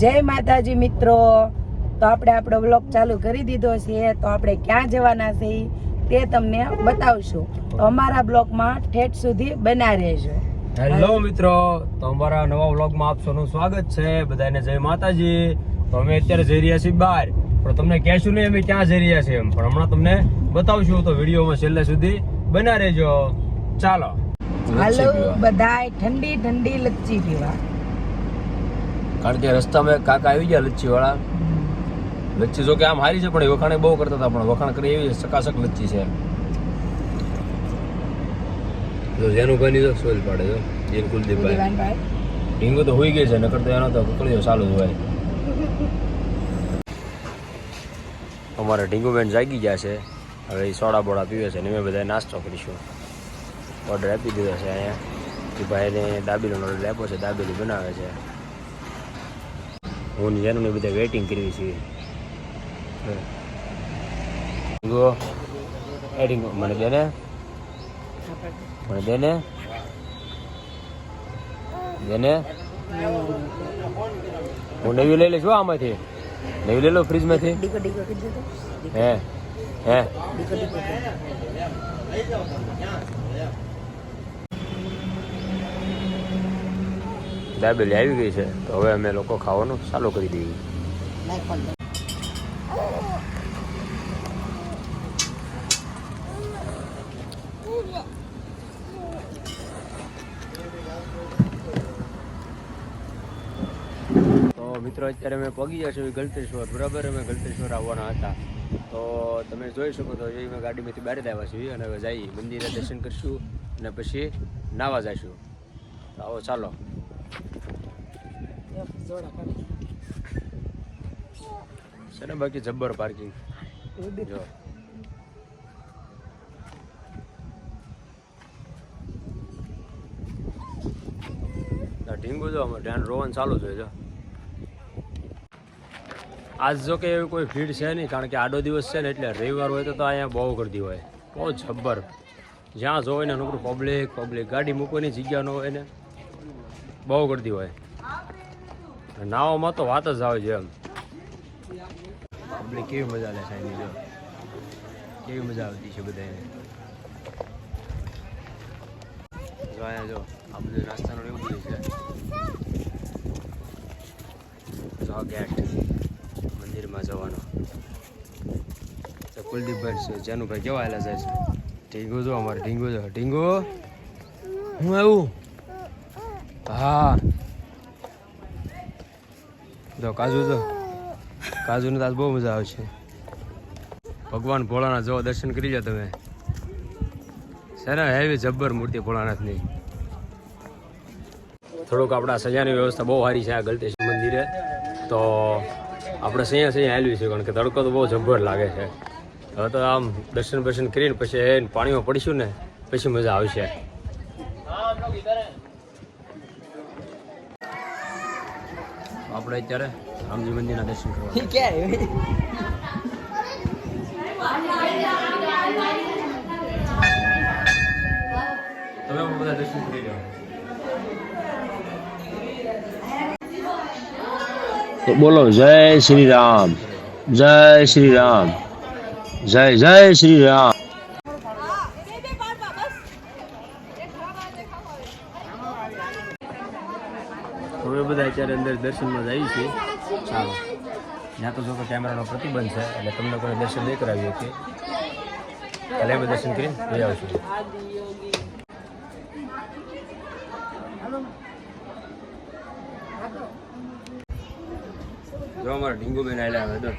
જય માતાજી મિત્રો. તો આપણે આપણો બ્લોગ ચાલુ કરી દીધો છે. તો આપણે ક્યાં જવાના છે તે તમને બતાવશું. તો અમારા બ્લોગમાં ઠેઠ સુધી બના રહેજો. હેલો મિત્રો તો અમારા નવા વ્લોગમાં આપ સૌનું સ્વાગત છે. બધાને જય માતાજી. તો અમે અત્યારે જઈ રહ્યા છીએ બહાર. પણ તમને કહેશું નહીં અમે ક્યાં જઈ રહ્યા છીએ એમ. પણ હમણાં તમને બતાવશું તો વિડીયોમાં છેલ્લે સુધી બના રહેજો. ચાલો. હાલો બધાય ઠંડી ઠંડી લચ્છી પીવા. કારણ કે રસ્તામાં એક કાકા આવી ગયા લચ્છીવાળા. લચ્છી જો કે આમ હારી છે પણ એ વખાણે બહુ કરતા હતા પણ વખાણ કરી એવી સકાસક લચ્છી છે. જો જેનું તો સોલ પાડે જો જેન કુલદીપભાઈ. ઢીંગો તો હોઈ ગઈ છે નકર તો એનો તો કકડીઓ સારું જ હોય. અમારે ઢીંગુબેન જાગી ગયા છે હવે એ સોડા બોડા પીવે છે ને અમે બધા નાસ્તો કરીશું. ઓર્ડર આપી દીધો છે અહીંયા કે ભાઈને દાબેલીનો ઓર્ડર આપ્યો છે દાબેલી બનાવે છે. હું જેનું બધા વેઇટિંગ કરવી છીએ ગો. એ મને દે ને. મને હું નવી લઈ લઈશ આમાંથી. નવી લઈ લો ફ્રીજમાંથી હે હે. દાબેલી આવી ગઈ છે તો હવે અમે લોકો ખાવાનું ચાલુ કરી દઈએ. તો મિત્રો અત્યારે અમે પગી ગયા છીએ ગલતેશ્વર બરાબર? અમે ગલતેશ્વર આવવાના હતા. તો તમે જોઈ શકો તો એ અમે ગાડીમાંથી બહાર આવ્યા છીએ અને હવે જઈએ. મંદિરે દર્શન કરીશું અને પછી નાવા જઈશું. આવો ચાલો. છે ને બાકી જબ્બર પાર્કિંગ જો. ઢીંગુ જો અમે ધ્યાન રોવાનું ચાલુ છે જો. આજ જો કે એવી કોઈ ભીડ છે નહીં કારણ કે આડો દિવસ છે ને એટલે રવિવાર હોય તો અહીંયા બહુ ગરદી હોય. બહુ જબ્બર. જ્યાં જોવે ને નોકરું પબ્લિક પબ્લિક ગાડી મૂકવાની જગ્યા ન હોય ને બહુ ગરદી હોય. નાવામાં તો વાત જ આવે છે એમ. આપણે કેવી મજા લે છે જો. કેવી મજા આવતી છે બધાને જો અહીંયા જો, આ બધું નાસ્તાનું એવું બધું છે. જો ગેટ મંદિરમાં જવાનો. કુલદીપભાઈ છે જેનુભાઈ કેવા આવેલા છે? ઢીંગુ જો અમારે, ઢીંગુ જો, ઢીંગુ. હું આવું? હા. જો, કાજુ જો. કાજુને તાજ બહુ મજા આવશે. ભગવાન ભોળાનાથ જો દર્શન કરી લો તમે. ને, હેવી જબ્બર મૂર્તિ ભોળાનાથની. થોડુંક આપણા સજાની વ્યવસ્થા બહુ સારી છે આ ગલતેશ્વર મંદિરે. તો આપણે સૈયા સૈયા હેલવી છે, કારણ કે તડકો તો બહુ જબ્બર લાગે છે. હવે તો આમ દર્શન બર્શન કરીને પછી એ પાણીમાં પડીશું ને, પછી મજા આવશે. આપણે અત્યારે રામજી મંદિરના દર્શન કરવા? તમે બધા દર્શન કરી લો. બોલો જય શ્રી રામ જય શ્રી રામ જય જય શ્રી રામ હવે બધા અત્યારે અંદર દર્શનમાં જઈએ છીએ ચાલો. ત્યાં તો જો કે કેમેરાનો પ્રતિબંધ છે, એટલે તમને કોઈ દર્શન નહીં કરાવી શકીએ એટલે અમે દર્શન કરીને જઈ આવશું. જો અમારા ઢીંગુબેન આવેલા હવે તો.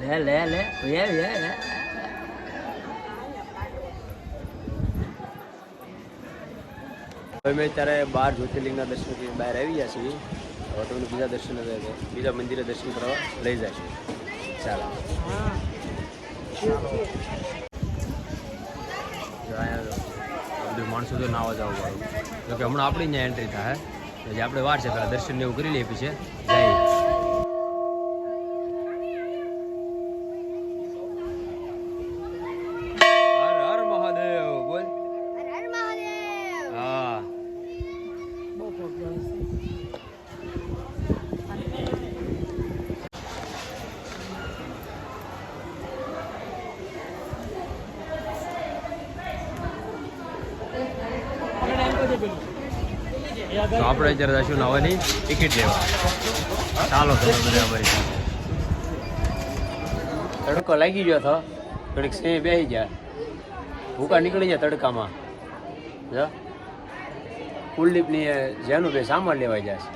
લે લે. લે લે લે. અમે અત્યારે બાર જ્યોતિર્લિંગના દર્શન કરીને બહાર આવી ગયા છીએ. હવે તમને બીજા દર્શન, બીજા મંદિરે દર્શન કરવા લઈ જશું ચાલો. બધું માણસો તો નાવા જવું જો કે હમણાં આપણી ત્યાં એન્ટ્રી થાય. પછી આપણે વાર છે, પહેલાં દર્શન ને એવું કરી લઈએ પછી. જઈએ હર હર મહાદેવ બોલ હા બહુ પ્રોબ્લેમ છે તો આપણે અત્યારે જઈશું નાવાની ટિકિટ લેવા. ચાલો તમે બધા અમારી તડકો લાગી ગયો હતો થોડીક સિંહ બેસી ગયા. ભૂકા નીકળી જાય તડકામાં. જો. કુલદીપની જેનું બે સામાન લેવા જાય છે.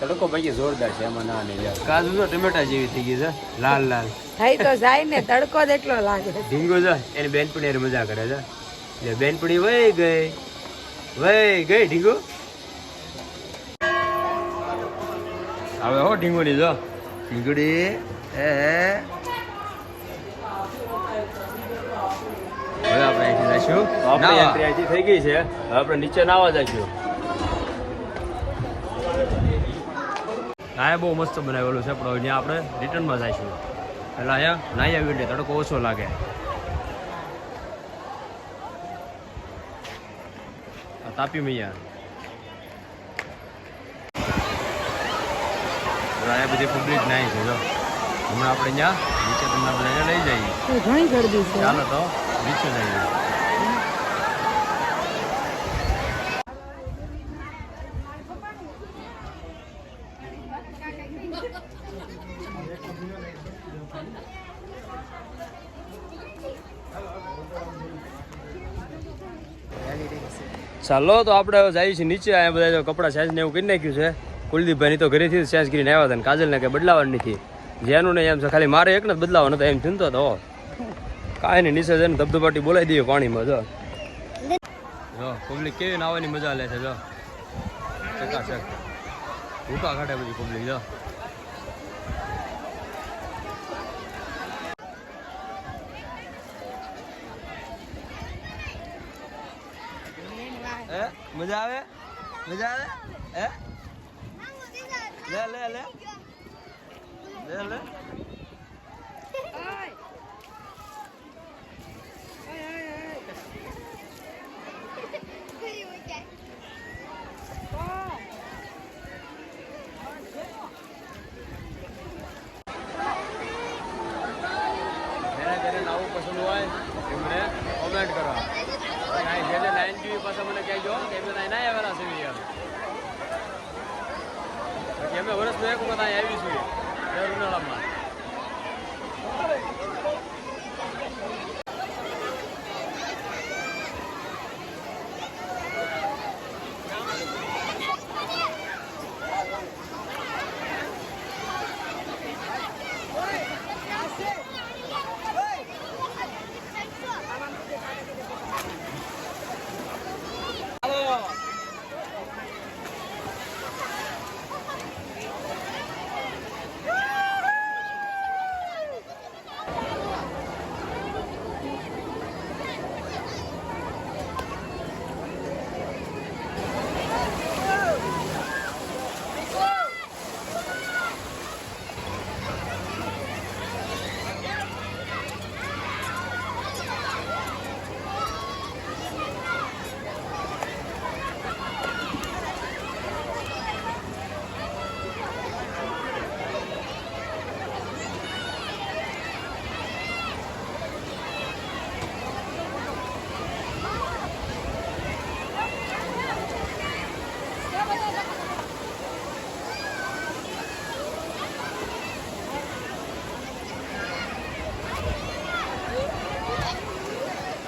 તડકો પછી જોરદાર છે એમાં ના નહીં જાય કાજુ તો ટમેટા જેવી થઈ ગઈ છે. લાલ લાલ. થઈ તો જાય ને તડકો જ એટલો લાગે ઢીંગો છે એની બેનપણી મજા કરે છે. એટલે બેનપણી વહી ગઈ. વહી ગઈ ઢીંગો. હવે હો ઢીંગોની જો. ઢીંગડી એ હવે આપણે અહીંથી જઈશું આપણી એન્ટ્રી અહીંથી થઈ ગઈ છે. હવે આપણે નીચે નાવા જઈશું. હા બહુ મસ્ત બનાવેલું છે પણ અહીંયા આપણે રિટર્નમાં જઈશું. એટલે અહીંયા નાહી આવી એટલે તડકો ઓછો લાગે. તાપી મૈયા. અહીંયા બધી પબ્લિક નાય છે જો. હમણાં આપણે અહીંયા નીચે તમને બધાને લઈ જઈએ. ઘણી ગરબી છે. ચાલો તો નીચે જઈએ. ચાલો તો આપણે જઈએ છીએ નીચે. અહીંયા બધા જો કપડાં સાઈઝ ને એવું કરી નાખ્યું છે. કુલદીપભાઈની તો ઘરેથી જ સાઈઝ કરીને આવ્યા હતા ને કાજલને કંઈ બદલાવાની નથી. જેનું નહીં એમ છે, ખાલી મારે એકને જ બદલાવાનો હતો એમ ચિંતો તો કાંઈ નહીં નીચે જઈને ધબધબાટી બોલાવી દઈએ પાણીમાં, જો. જો પબ્લિક કેવી નાવાની મજા લે છે, જો. ચકાચક કાઢે બધી પબ્લિક જો. મજા આવે? મજા આવે? હે? લે લે લે. લે લે. નવું પસંદ હોય, એમને કોમેન્ટ કરો. જેને નાઇન ટીવી પાસે મને કહેજો, એમને નાઈ ના આવેલા છે યાર બાકી અમે વર્ષનો એક વખત અહીં આવીશું દર ઉનાળામાં.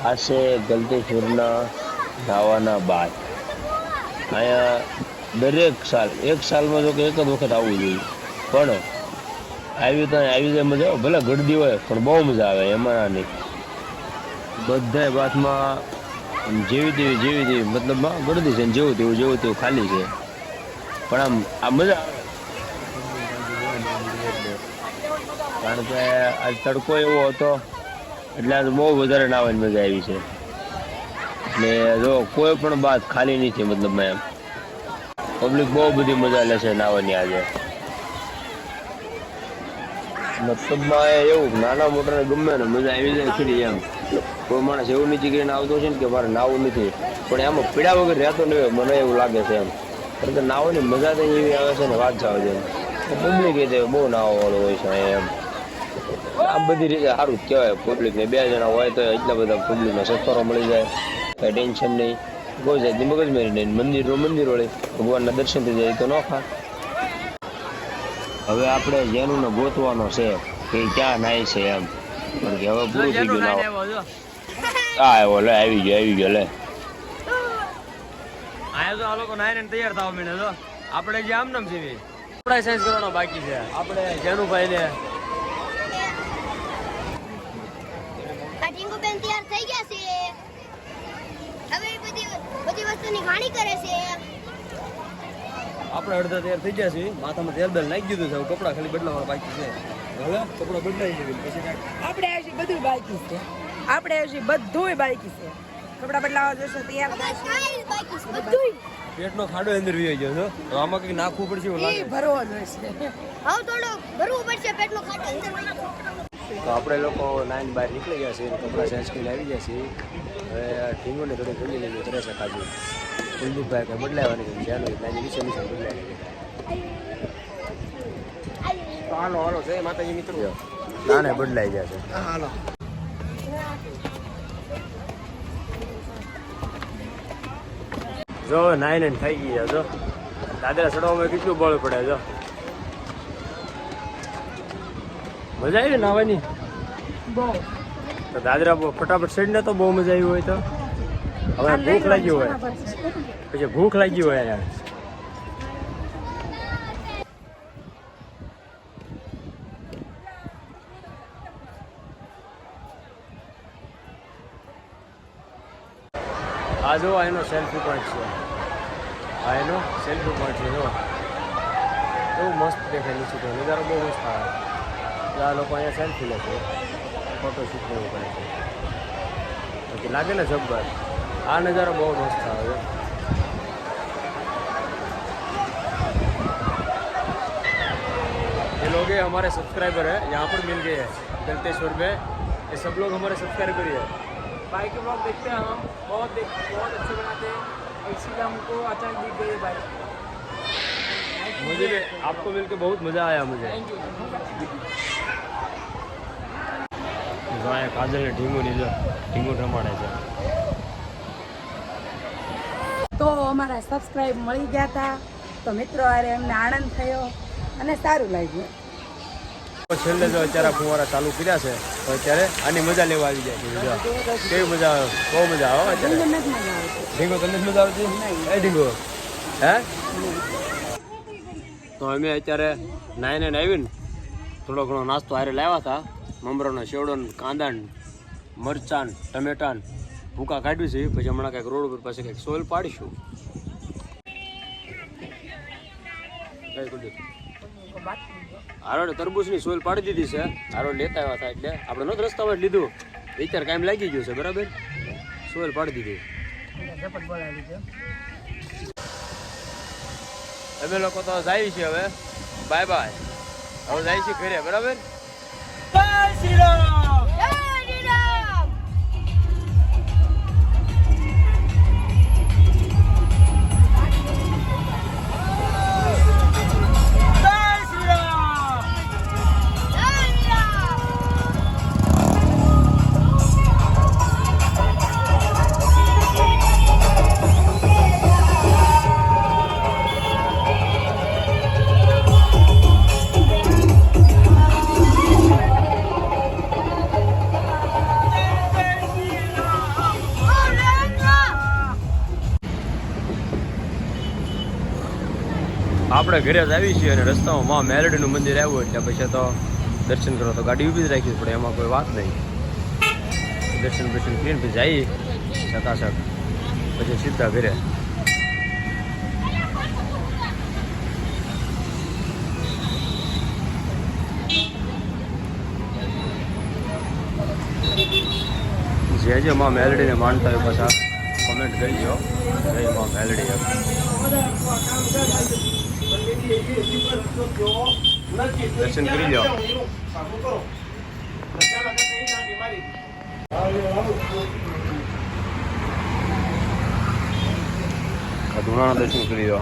આ છે ગલતેશ્વરના નાવાના બાદ અહીંયા દરેક સાલ, એક સાલમાં જો કે એક જ વખત આવવું જોઈએ. પણ આવી તો આવી જાય મજા આવે, ભલે ગળદી હોય, પણ બહુ મજા આવે, એમાં નહીં. બધાય બાથમાં જેવી તેવી જેવી તેવી, મતલબ ગળદી છે જેવું તેવું જેવું તેવું ખાલી છે. પણ આમ, આ મજા કારણ કે આજ તડકો એવો હતો એટલે આજ બહુ વધારે નાવાની મજા આવી છે. એટલે જો કોઈ પણ બાદ ખાલી નથી મતલબ એમ. પબ્લિક બહુ બધી મજા લે છે નાવાની આજે. મતલબમાં એવું નાના મોટા ગમે ને મજા આવી જાય ખરી એમ. કોઈ માણસ એવું નથી કરીને આવતો છે ને કે મારે નાવું નથી. પણ એમાં પીડા વગર રહેતો નહીં મને એવું લાગે છે એમ. કારણ કે નાવાની મજા તો એવી આવે છે ને વાત જાવ છે પબ્લિક એ બહુ નાવાવાળું હોય છે એમ. આ બધી રીતે સારું જ કહેવાય. પબ્લિક ને બે જણા હોય તો એટલા બધા પબ્લિક નો સફરો મળી જાય. કઈ ટેન્શન નહીં. કોઈ જાતની મગજમારી નહીં. મંદિર નો મંદિર વળે. ભગવાનના દર્શન થઈ જાય તો ન ખા હવે આપણે જેનું ને ગોતવાનો છે કે ક્યાં નાય છે એમ. પણ કે હવે પૂરું થઈ ગયું આ આવ્યો લે, આવી ગયો આવી ગયો, લે. આયા તો આ લોકો નાઈને તૈયાર થવા માંડે તો આપણે જે આમ નામ છે આપણે સાયન્સ કરવાનો બાકી છે. આપણે જેનુભાઈ ને આ ટીંગુ બેન તૈયાર થઈ ગયા છે હવે એ બધી બધી વસ્તુની ઘાણી કરે છે. આપણે અડધા તૈયાર થઈ ગયા છીએ. માથામાં તેલ બેલ નાખી દીધું છે. કપડા કપડાં ખાલી બદલાવાના બાકી છે. હવે કપડાં બદલાઈ ગયું પછી આપણે હજી બધું બાકી છે. આપણે હજી બધુંય બાકી છે. કપડા બદલાવા જશો તૈયાર છે. બધુંય. પેટનો ખાડો અંદર વી ગયો છે તો આમાં કંઈક નાખવું પડશે એવું એ લાગે ભરવો જોઈશે. હવે થોડો ભરવું પડશે પેટનો ખાડો અંદર. તો આપણે લોકો નાઈન બહાર નીકળી ગયા છીએ. કપડાં ચેન્જ કરીને આવી ગયા છીએ. હવે ઢીંગોને થોડી ખુલ્લી લીધી કરે છે કાજુ કુલદીપભાઈ કંઈ બદલાવાની છે? જેનું છે નીચે નીચે બદલાવી હાલો હાલો જય માતાજી મિત્રો. નાને બદલાઈ ગયા છે. હાલો. જો નાઈ નાઈન થઈ ગયા જો. દાદરા ચડવામાં કેટલું બળ પડે જો. મજા આવી નાવાની? બહુ. તો દાદરા બહુ ફટાફટ ચડીને તો બહુ મજા આવી હોય તો. હવે ભૂખ લાગી હોય. પછી ભૂખ લાગી હોય યાર આ જો એનો સેલ્ફી પોઈન્ટ છે. આ એનો સેલ્ફી પોઈન્ટ છે જો. બહુ મસ્ત દેખાય નીચે તો. નજારો બહુ મસ્ત આવે. આ લોકો અહીંયા સેલ્ફી લે છે. ફોટોશૂટ એવું કરે છે. બાકી લાગે ને જબ્બર. આ નજારો બહુ મસ્ત આવે છે ये लोग हैं हमारे सब्सक्राइबर है यहाँ पर मिल गए हैं गलतेश्वर में ये सब लोग हमारे सब्सक्राइबर ही है बाइक के ब्लॉग देखते हैं हम बहुत देख बहुत अच्छे बनाते हैं इसीलिए हमको अचानक दिख गई बाइक मुझे भी आपको मिलके बहुत मज़ा आया मुझे थैंक यू જો અહીંયા કાજલને ઢીંગું લીધો ઢીંગું રમાડે છે તો અમારા સબસ્ક્રાઈબ મળી ગયા હતા. તો મિત્રો અરે એમને આનંદ થયો અને સારું લાગ્યું. છેલ્લે જો અત્યારે ફુવારા ચાલુ કર્યા છે તો અત્યારે આની મજા લેવા આવી જાય કેવી મજા આવે? બહુ મજા આવે અત્યારે. ઢીંગો તમને જ મજા આવતી? એ ઢીંગો. હે? તો અમે અત્યારે નાઈને ને આવીને થોડો ઘણો નાસ્તો હારે લાવ્યા હતા. મમરાનો શેવડો કાંદા મરચાં ટમેટા ભૂકા કાઢ્યું છે, પછી હમણાં કંઈક રોડ ઉપર પાસે કંઈક સોલ પાડીશું? હારોડે તરબૂચની સોલ પાડી દીધી છે. હારોડ લેતા આવ્યા હતા એટલે આપણે નહોતું રસ્તામાં જ લીધું. વિચાર કાયમ લાગી ગયું છે, બરાબર? સોલ પાડી દીધી. અમે લોકો તો જાય છે હવે. બાય બાય હવે જાય છે ઘરે, બરાબર? જય શ્રી રામ! આપણે ઘરે જ આવી છીએ અને રસ્તામાં માં મેલડીનું મંદિર આવ્યું એટલે પછી તો દર્શન કરો તો ગાડી ઊભી જ રાખી પડે એમાં કોઈ વાત નહીં. દર્શન બર્શન કરીને પછી જઈએ ચકાચક પછી સીધા ઘરે. જે જે માં મેલડીને માનતા હોય પાછા કોમેન્ટ કરજો. જય માં મેલડી એમ દર્શન કરી લો આ ધુણાના દર્શન કરી લો